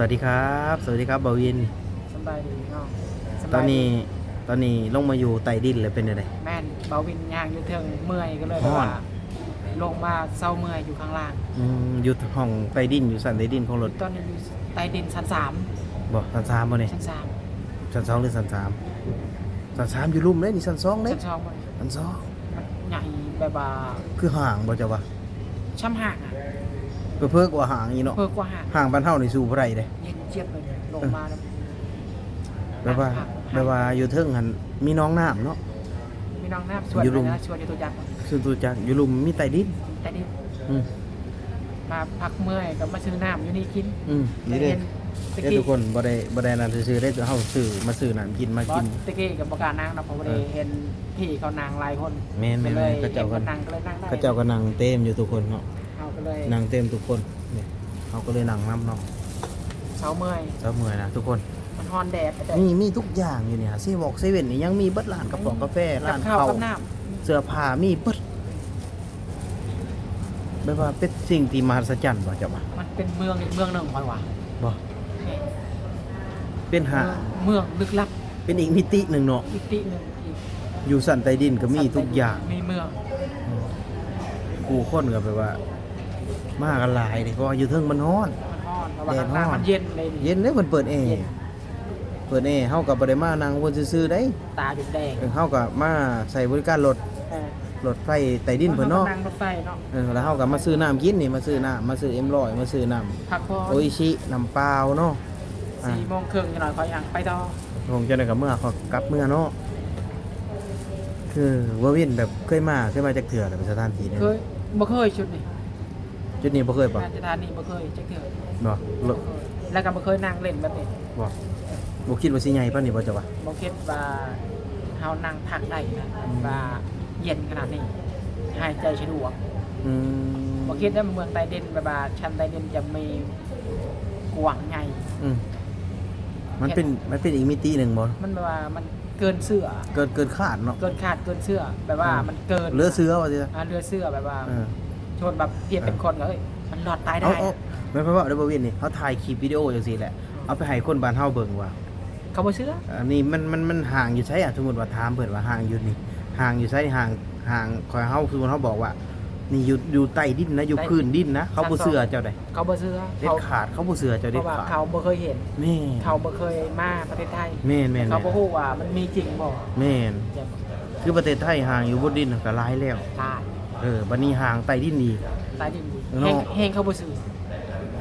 สวัสดีครับ สวัสดีครับบาวินสบายดีเนาะสตบาอยนดีนี้ตอนนี้ลงมาอยู่ใต้ดินเลยเป็นยังไง แม่นเบาวินย่างอยู่เทิงเมื่อยก็เลยฮ้แบบอนว่าลงมาเศร้าเมื่อยอยู่ข้างล่างอืมอยู่ห้องใต้ดินอยู่สันใต้ดินของรถตอนนี้อยู่ใต้ดินชั้นสามบ่สันสามบ่เนี่ยชั้นสามสันสองหรือสันสามสันสามอยู่ลุ่มเลยนี่สันสองเลยชั้นสองบ่สันสองมันใหญ่แบบว่าคือห่างบ่จะวะช่ำห่างอะ เพื่อเพิ่กว่าห่างอีเนาะเพิ่กว่าห่างห่างบ้านเฮานี่สู่บ่ได้เด้เย็นเจี๊ยบเลยลงมาแล้วแบบว่าห่างแบบว่าอยู่เทิงหันมีน้องน้ำเนาะมีน้องน้ำชวนอยู่ไปรุมนะชวนอยู่ตัวจักรซึ่งตัวจักอยู่ลุ่มมีใต้ดินใต้ดินอืมมาพักเมื่อยก็มาซื้อน้ำอยู่นี่กิน อืมนี่เด้ตะเอ้ยกี้ทุกคนบ่ได้บ่ได้นั่นซื่อๆได้เฮาซื้อมาซื้อน้ำกินมาบอกิสนตะกี้กับประกล้ารนางนะเพราะว่าได้เออเห็นพี่เขานางหลายคนแม่นก็ๆเลยๆเขาเจ้าเห็นกัคนนนางก็เลยนั่งได้เขาเจ้าก็นั่งเต็มอยู่ทุกคนเนาะ เอาก็เลยนั่งเต็มทุกคนเนี่ยเขาก็เลยนั่งน้ำเนาะเช้าเมื่อยเจ้าเมื่อยนะทุกคน มันฮอนแดดแต่มีมีทุกอย่างอยู่เนี่ยเซเวอกเซเว่นนี่ยังมีเบิดร้านกระป๋องกาแฟกัร้าบนข้าวข้าวกับน้เสื้อผ้ามีเบิดแบบว่าเป็นสิ่งที่มหัศจรรย์บ่เจ้าว่าำมันเป็นเมืองอีกเมืองหนึ่งคอยว่าบ่เป็นหาเมืองลึกลับเป็นอีกมิติหนึ่งเนาะอีกที่หนึ่งอีกอยู่สันใต้ดินก็มีทุกอย่าง มีเมือง กูคนก็แบบว่า มากันหลายเลยเพราะว่าอยู่เทิงมันร้อน มันฮอนเพราะว่าแดดข้างล่างฮ้อนมันเย็นเลยเย็นเด้อเพิ่นเปิดแอร์เย็นเปิดแอร์เฮาก็บ่ได้มานั่งเพิ่นซื่อๆได้ตาดุแดงเออเฮาก็มาใช้บริการรถเออรถไฟใต้ดินเพิ่นเนาะนั่งรถไฟเนาะเออแล้วเฮาก็มาซื้อน้ำกินนี่มาซื้อน้ำมาซื้อเอ็มร้อยมาซื้อน้พักพอำโออิชิน้ำเปล่าเนาะอ่าสี่โมงครึ่งจะหน่อยคอยยังไปต่อผมจะได้กับเมื่อเขากลับเมื่อเนาะคือว่าวินแบบเคยมาเคยมาจากเถื่อแต่เป็นสถานที่เนี่ยเคยบ่เคยชุดนี้ จุดนี้บ่เคยปะงานสถานีบ่เคยจักเทื่อเนาะบ่เคยแล้วก็บ่เคยนั่งเล่นแบบนี้บ่บ่คิดว่าสิใหญ่ปานนี้บ่จ้ะวะบ่คิดว่าเฮานั่งพักได้นะว่าเย็นขนาดนี้หายใจสะดวกอืมบ่คิดว่าเมืองใต้ดินแบบว่าชั้นใต้ดินจะมีกว้างใหญ่อืมมันเป็นมันเป็นอีกมิติหนึ่งบ่มันแบบว่ามันเกินเสื้อ เกินเกินคาดเนาะ เกินขาดเกินเสื้อแบบว่ามันเกินเหลือเสือว่าสิอ่าเรือเสื้อแบบว่าเออ ชนแบบเพียบเป็นคนก็เอ้ยมันหลอดตายเอาได้เอาไม่เพราะว่าเดยวบ่วินนี่เขาถ่ายคลิปวิดีโอจังซี่แหละเอาไปให้คนบ้านเฮาเบิ่งว่าเขาบ่เชื่ออันนี้มันมันมันห่างอยู่ใช่อะสมมติว่าถามเปิดว่าห่างอยู่นี่ห่างอยู่ใช่ห่างห่างคอยเฮาคือเขาบอกว่า นี่อยู่อยู่ใต้ดินนะอยู่พื้นดินนะเขาบ่เสือเจ้าใดเขาบ่เชื่อเด็ดเขาขาดเขาบ่เสือเจ้าเพเด็ดราะว่าขาดเขาบ่เคยเห็น แม่เขาบ่เคยมาประเทศไทยแม่นแม่นเขาบ่ฮู้ว่ามันมีจริงบ่แม่น จะคือประเทศไทยห่างอยู่บนดินก็หลายแล้วตาย เออบัดนี้ห่างใต้ดินอีกตายดินเนาะแห้งแห้งเขาบ่ซื้อ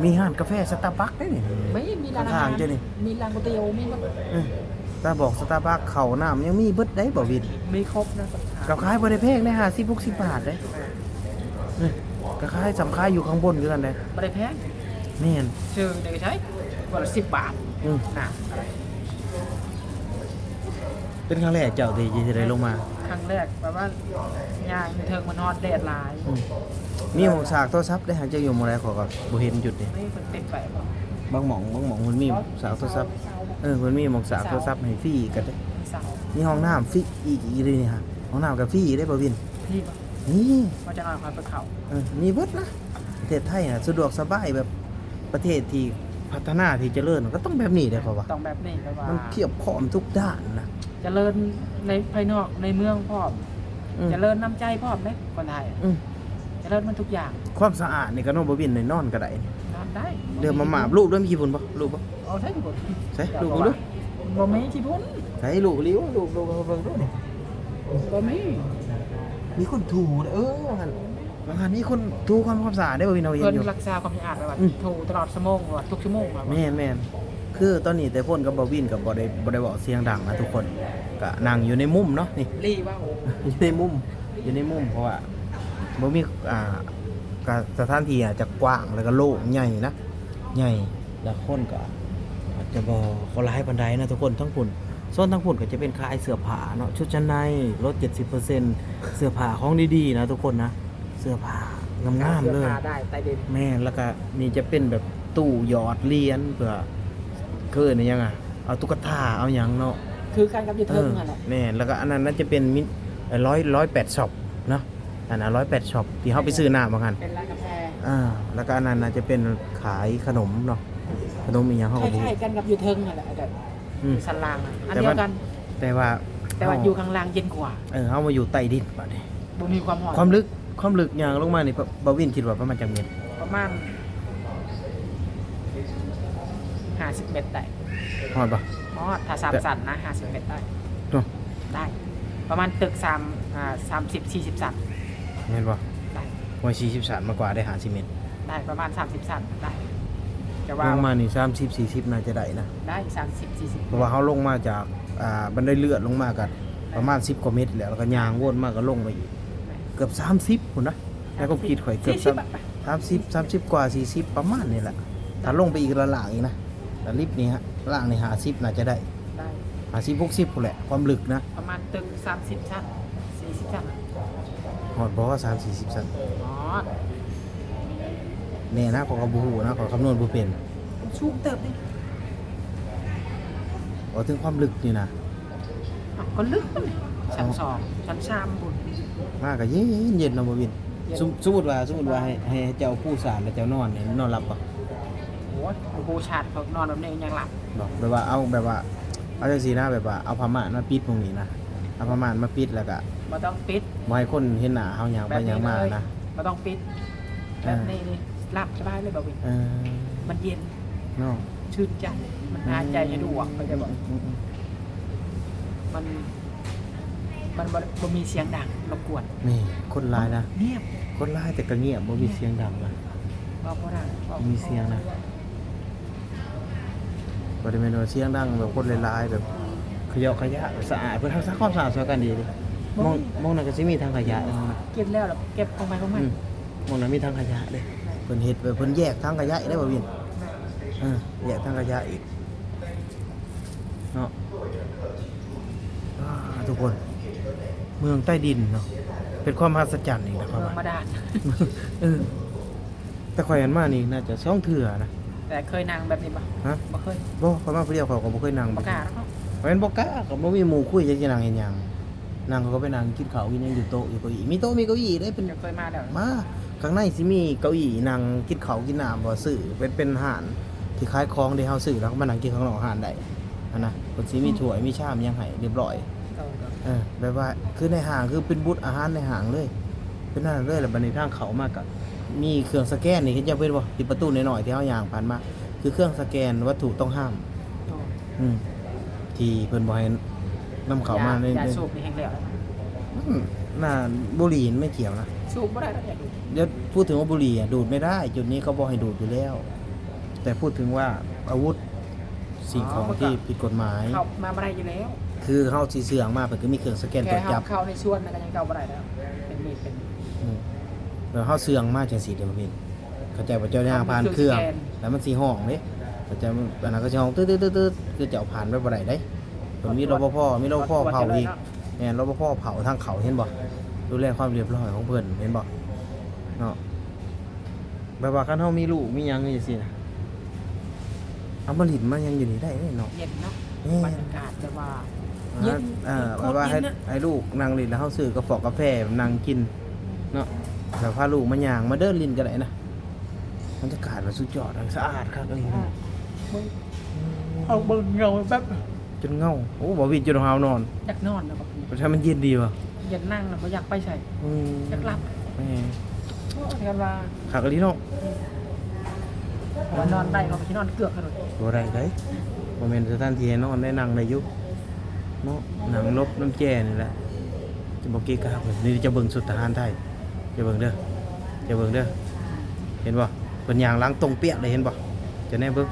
มีร้านกาแฟสตาร์บัคได้นี่ ไม่มีร้านอาหาทาร งเจ้านี่ มีร้านก๋วยเตี๋ยวมีหมดเออตาบอกสตาร์บัคเข้าน้ำยังมีเบิดได้บ่วินมีครบนะกับขายบ่ได้แพงได้50 60บาทได้เออก็ขายสำขายอยู่ข้างบนคือกันได้บ่ได้แพงแม่นชื่อเด็กใช้วันละ10บาทอืมน่ะอะไรเป็นครั้งแรกเจ้าที่จะได้ลงมา ครั้งแรกแบบว่าย่างเทิงมันฮอดแดดหลายอืมมีหมองสากโทรศัพท์ได้หาเจ้าอยู่หมองใดขอก็บ่เห็นจุดนี่นี่มันติดไปบ่บางหม่องบางหม่องมันมีสากโทรศัพท์เออมันมีหมองสากโทรศัพท์ให้ฟรีกันได้มีเสามีห้องน้ำฟรีอีกอีกเลยนี่ฮะห้องน้ำกับฟรีได้บ่วินพี่บ่นี่ว่าจะนอนคอยไปเขาเออมีเบิดนะประเทศไทยน่ะสะดวกสบายแบบประเทศที่พัฒนาที่เจริญก็ต้องแบบนี้ได้เพราะว่า ต้องแบบนี้แบบว่ามันเทียบพร้อมทุกด้านนะ เจริญในภายนอกในเมืองพร้อมอืม เจริญน้ำใจพร้อมไหมคนไทยอืมเจริญมันทุกอย่างความสะอาดนี่ก็น้องบ่วินในนอนก็ได้นอนได้เดี๋ยวมาหมาบรูปด้วยมีกี่ฝุ่นบ่รูปบ่เอาใช่ทุกคนใช่รูปบ่ดูบ่มีที่พุ่นใช่รูปลิ้วรูปรูปเบิ่งดูนี่บ่มีมีคนถูเออว่างั้นว่างั้นมีคนถูความความสะอาดได้บ่พี่น้องเห็เพิ่นนอยู่ รักษาความสะอาดแบบว่าอืมถูตลอดชั่วโมงว่าทุกชั่วโมงว่าแม่นแม่น คือตอนนี้แต่พ่นกับบอวินกับบ่ได้บ่ได้บอกเสียงดังนะทุกคนก็นั่งอยู่ในมุมเนาะนี่รีว่าโอ้อยู่ในมุมอยู่ในมุมเพราะว่าบ่มีอ่าก็สถานที่อาจจะกว้างแล้วก็โล่งใหญ่นะใหญ่แล้วคนก็อาจจะบ่เขาหลายปานใดนะทุกคนทั้งพุ่นโซนทั้งพุ่นก็จะเป็นขายเสื้อผ้าเนาะชุดชั้นในลด70%เสื้อผ้าของดีๆนะทุกคนนะเสื้อผ้างามๆเลยสื้อผ้ได้ใต้ดินแม่นแล้วก็นี่จะเป็นแบบตู้หยอดเหรียญเพื่อ คืออนหยังอะเอาตุ๊กตาเอาหยังเนาะคือการกับอยู่เอเทิงอนั่นแหละแม่นแล้วก็อันนั้นน่าจะเป็นมิร้อยร้อยแปดช็อปเนาะอันนั้นร้อยแปดช็อปที่เขาไปซื้อน้ำมากันเป็นร้านกาแฟอ่าแล้วก็อันนั้นน่าจะเป็นขายขนมเนาะขนมอีหยังเฮาคก็บ่ล้าฮู้ยๆกันกับอยู่เทิงนั่นแหละแต่อืม สันล่างน่ะอันแต่เดียว่า วกัน แต่ว่าแต่ว่าอยู่ข้างล่างเย็นกว่าเออเฮามาอยู่ใต้ดินบัดนี้บ่มีความร้อนความลึกความลึกอย่างลงมานี่ปะบ่วินคิดว่าประมาณจักเมตรประมาณ 50เมตรได้ฮอดบ่อ๋อถ้าสามแต่สันนะ50เมตรได้เนาะได้ ประมาณตึก3อ่า30 40สันแม่นบ่ได้ว่า43มากกว่าได้50เมตรได้ประมาณ30สันได้แต่ลว่างมานี่30 40น่าจะได้นะได้30 40เพราะว่าเฮาลงมาจากอ่าบันไดเลื่อนลงมาก็ประมาณ10กว่าเมตรแล้วแล้วก็ย่างวนมาก็ลงมาอีกเกือบ30พุ่นนะแล้วก็คิดข่อยเกือบ40บาทสามสิบสามสิบกว่าสี่สิบประมาณนี่แหละถ้าลงไปอีกระหล่างอีกนะ แต่ลิฟต์นี่ฮะล่างนี่หาสิบน่าจะได้ได้หาสิบหกสิบพุ่นแหละความลึกนะประมาณตึก30ชั้น40ชั้นหอดบอกว่าสามสี่สิบสันอ๋อแน่นะขอกระบูนะขอคำนวณบูเป็นสูงเติบดิขอถึงความลึกนี่นะอ้าวก็ลึกมันเลยชั้นสองชั้นสามบุญ มากก็เย็นเย็นเนาะบวินเย็น สมสมมติว่าสมมติว่าให้ให้เจ้าผู้สารแล้วเจ้านอนเนี่ยนอนหลับปะ โอ้ยโอ้โหชาติเขานอนแบบนี้ยังหลับบอกแบบว่าเอาแบบว่าเอาจังสีนะแบบว่าเอาผ้าม่านมาปิดตรงนี้นะเอาผ้าม่านมาปิดแล้วก็มาต้องปิดบ่ให้คนเห็นหน้าเฮาหยังไปหยังมานะมาต้องปิดเอแบบอนี้นี่หลับสบายเลยบ่วินเออมันเย็นเนาะชื่นใจมันหายใจสะดวกเขาจะบอกอืมอืมมัน มันบ่บ่มีเสียงดังรบกวนนี่คนร้ายนะเงียบคนร้ายแต่ก็เงียบบ่มีเสียงดังนะว่าบ่ได้ว่ามีเสียงนะ บ่ได้แม่นว่าเสียงดังแบบคนร้ายๆแบบขยะขยะสะอาดเพิ่นรักษาความสะอาดช่วยกันดีเดิมองมองนั้นก็สิมีทางขยะเนาะเก็บแล้วแล้วเก็บลงไปลงมาอืมมองนั้นมีทางขยะเด้เพิ่นเฮ็ดแบบเพิ่นแยกทางขยะอีกได้บ่วินเออแยกทางขยะอีกเนาะอ่าทุกคน เมืองใต้ดินเนาะเป็นความมหัศจรรย์อีกนะครับเมืองว่ามาดานเออแต่ข่อยอันมานี่น่าจะช่องเถื่อนะ แต่เคยนั่งแบบนี้ปะฮะ บ่เคยบ่ข่อยมาผู้เดียวเขาก็บ่เคยนั่งบ่กล้าแล้วเนาะข่อยเป็นบ่กล้าก็บ่มีหมู่คุยจะสินั่งเฮ็ดหยังนั่งเขาก็ไปนั่งกินข้าวกินหยังอยู่โต๊ะอยู่เก้าอี้มีโต๊ะมีเก้าอี้ได้เป็นเดี๋ยวเคยมาแล้วมาข้างในสิมีเก้าอี้นั่งกินข้าวกินน้ำบ่ซื้อเป็นเป็นอาหารที่ขายของที่เฮาซื้อแล้วก็มานั่งกินข้างนอกอาหารได้อันนะเพิ่นสิมีถ้วยมีชามหยังให้เรียบร้อยเก่าๆเออแบบว่าคือในห้างคือเป็นบูธอาหารในห้างเลย เป็นนั่นเลยแล้วบัดนี้ทางเขามากกับ มีเครื่องสแกนนี่เห็นจะเป็นบ่ที่ประตูน้อยๆที่เฮาย่างผ่านมาคือเครื่องสแกนวัตถุต้องห้ามโอ้อืมที่เพิ่นบ่ให้นำเข้ามาในยาในสูบนี่แห้งแล้วอืมน่าบุหรี่ไม่เกี่ยวนะสูบบ่ได้แล้วเนี่ยเดี๋ยวพูดถึงว่าบุหรี่อะดูดไม่ได้ จุดนี้เขาบอกให้ดูดอยู่แล้ว แต่พูดถึงว่าอาวุธสิ่งของที่ผิดกฎหมาย เข้ามาบ่ได้อยู่แล้ว คือเฮาสิเสื่องมาเพิ่นก็มีเครื่องสแกนตรแค่วจเฮาจับเข้าในส่วนนั้นก็ยังเข้าบ่ได้แล้ว เป็นมีดเป็น อืม แล้วเฮาเสื่องมาจังซี่เด้อพี่เข้าใจว่าเจ้าย่างผ่านเครื่อง แล้วมันสิห้องเด้เข้าใจมันอันนั้นก็สิห้องตึ๊ดๆๆๆคือเจ้าผ่านไปบ่ได้เด้เพิ่นมีรปภมีรปภเผาอีกแม่นรปภเผาทางเขาเห็นบ่ดูแลความเรียบร้อยของเพิ่นเห็นบ่เนาะแบบว่าคันเฮามีลูกมีหยังจังซี่นะเอามาหลินมายังอยู่นี่ได้เด้เนาะเย็นเนาะนี่บรรยากาศแต่ว่าเย็นอ่าโคแบบตรว่าให้เย็นน่ะให้ลูกนั่งลินแล้วเฮาซื้อกระป๋องกาแฟนั่งกินเนาะ แล้วพาลูกมาย่างมาเดินลินก็ได้นะบรรยากาศมันสุดยอดอะสะอาดครับอันนี้มึงเอาเบิ่งเงาแบบจนเงาโอ้บ่วินจนหาวนอนอยากนอนนะบางทีเพราะฉะนั้นมันเย็นดีว่ะอยากนั่งนะบ่อยากไปใส่อืมอยากหลับแม่โอ้ยกันว่าขากะลิเนาะว่านอนได้เราไปนอนเกือกกันเลยบ่ได้เด้บ่แม่นสถานที่ให้นอนได้นั่งได้อยู่เนาะนั่งลบน้ำแจ่นี่แหละจะบ่เกะกะเพิ่นนี่จะเบิ่งสุดทหารไทย จะเบิ่งเด้อจะเบิ่งเด้อเห็นบ่เพิ่นย่างล้างตรงเปียกเลยเห็นบ่จะแน่เบิ่ง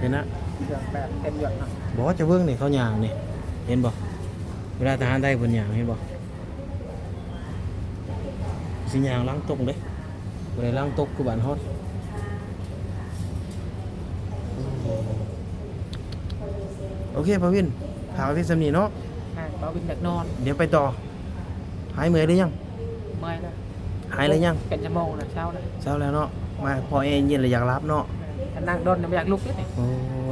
เห็นนะเกือกแบบเต็มหยดนะบอกว่าจะเบิ่งนี่เขาย่างนี่เห็นบ่เวลาทหารไทยเพิ่นย่างเห็นบ่สิย่างล้างตรงเด้บ่ได้ล้างตกคือบ้านฮอดโอเคพาวินถามพี่สำนีเนาะอ่าเราเป็นอยากนอน เดี๋ยวไปต่อ หายเมื่อยหรือยัง เมื่อยแล้วหายเลยยัง เป็นชั่วโมงนะเช้าเลยเช้าแล้วเนาะ มาพอเองเย็นเลยอยากรับเนาะถ้านั่งโดนเนี่ยไม่อยากลุกนิดนี่โอ้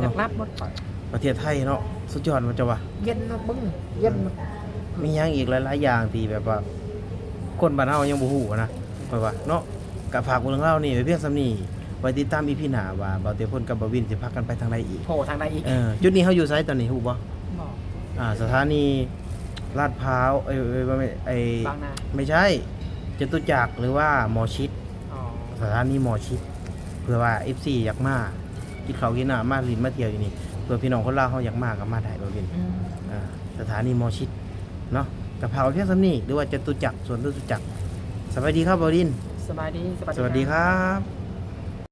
อยากรับหมดก่อนประเทศไทยเนาะสุดยอดมันจะว่าเย็นนะบึ้งเย็นมีหยังอีกหลายๆอย่างที่แบบว่า คนบ้านเฮายังบ่ฮู้นะค่อยว่าเนาะกับฝากเรื่องเล่านี่ไว้เพียงสำนี้ไว้ติดตามอีพีหน้าว่าบ่าวเตียพ่นกับบาวินสิพักกันไปทางใดอีกโผล่ทางใดอีกเออจุดนี้เขาอยู่ไซต์ตอนนี้ฮู้บ่บอกอ่าสถานีลาดพร้าวเอ้ยเอ้ยบ่ไม่ไอ้บางนาไม่ใช่ จตุจักรหรือว่าหมอชิดอ๋อสถานีหมอชิดเพื่อว่า FC อยากมากินข้าวกินน้ำมาลินมาเที่ยวอยู่นี่เพื่อพี่น้องคนลาวเขาอยากมาก็มาได้บ่วินอืมอ่าสถานีหมอชิดเนาะกะเพราเพียงสำนีหรือว่าจตุจักรสวนจตุจักรสวัสดีครับบอดิน สบายดีสวัสดีครับ